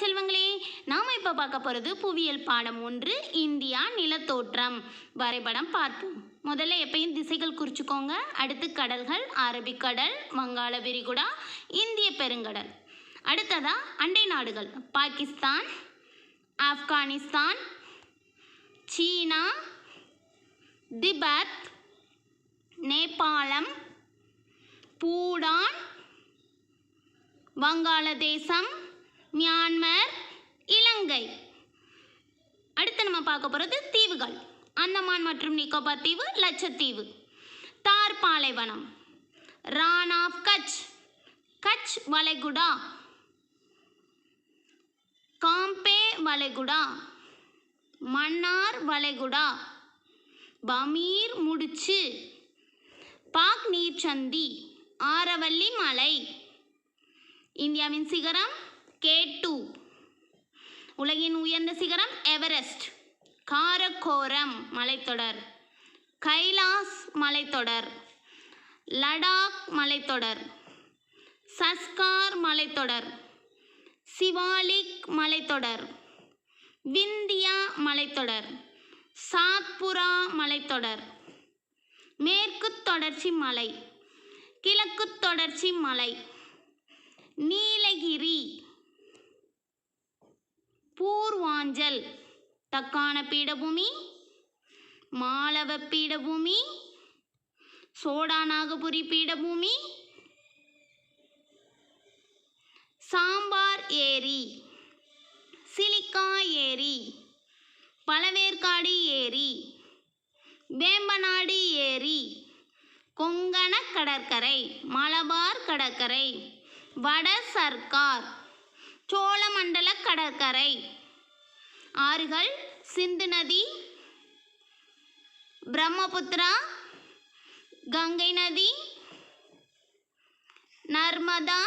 செல்வங்களே நாம் இப்போ பார்க்க போகிறது புவியியல் பாடம் ஒன்று இந்தியா நிலத்தோற்றம். வரைபடம் பார்ப்போம். முதல்ல எப்பயும் திசைகள் குறிச்சுக்கோங்க. அடுத்து கடல்கள் அரபிக்கடல் வங்காள விரிகுடா இந்திய பெருங்கடல். அடுத்ததா அண்டை நாடுகள். பாகிஸ்தான் ஆப்கானிஸ்தான் சீனா திபெத் நேபாளம் பூடான் வங்காளதேசம் மியான்மர் இலங்கை. அடுத்து நம்ம பார்க்க போகிறது தீவுகள். அந்தமான் மற்றும் நிக்கோபார் தீவு லட்சத்தீவு. தார் பாலைவனம் ரான் ஆஃப் கட்ச். கட்ச் வளைகுடா. காம்பே வளைகுடா. மன்னார் வளைகுடா. பமீர் முடிச்சு. பாக் நீர்ச்சந்தி ஆரவல்லி மலை. இந்தியாவின் சிகரம் கே டூ உலகின் உயர்ந்த சிகரம் எவரெஸ்ட் காரக்கோரம் மலைத்தொடர். கைலாஸ் மலைத்தொடர். லடாக் மலைத்தொடர். சஸ்கார் மலைத்தொடர். சிவாலிக் மலைத்தொடர். விந்தியா மலைத்தொடர். சாத்புரா மலைத்தொடர். மேற்கு தொடர்ச்சி மலை. கிழக்கு தொடர்ச்சி மலை. நீலகிரி. பூர்வாஞ்சல் தக்கான பீடபூமி மாலவ பீடபூமி சோடாநாகபுரி பீடபூமி சாம்பார் ஏரி சிலிக்கா ஏரி பழவேற்காடு ஏரி வேம்பநாடு ஏரி கொங்கண கடற்கரை மலபார் கடற்கரை வட சர்க்கார் சோழமண்டல கடற்கரை. ஆறுகள் சிந்து நதி பிரம்மபுத்திரா கங்கை நதி நர்மதா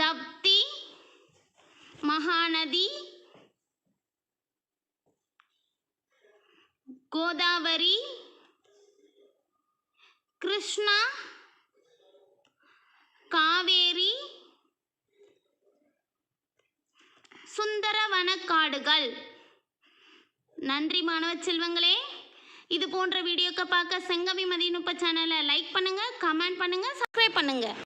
தப்தி மகாநதி கோதாவரி கிருஷ்ணா சுந்தர காடுகள் நன்றி மாணவ செல்வங்களே. இது போன்ற வீடியோக்கு பார்க்க செங்கவி மதிநுட்ப சேனலை லைக் பண்ணுங்க கமெண்ட் பண்ணுங்க சப்ஸ்கிரைப் பண்ணுங்க.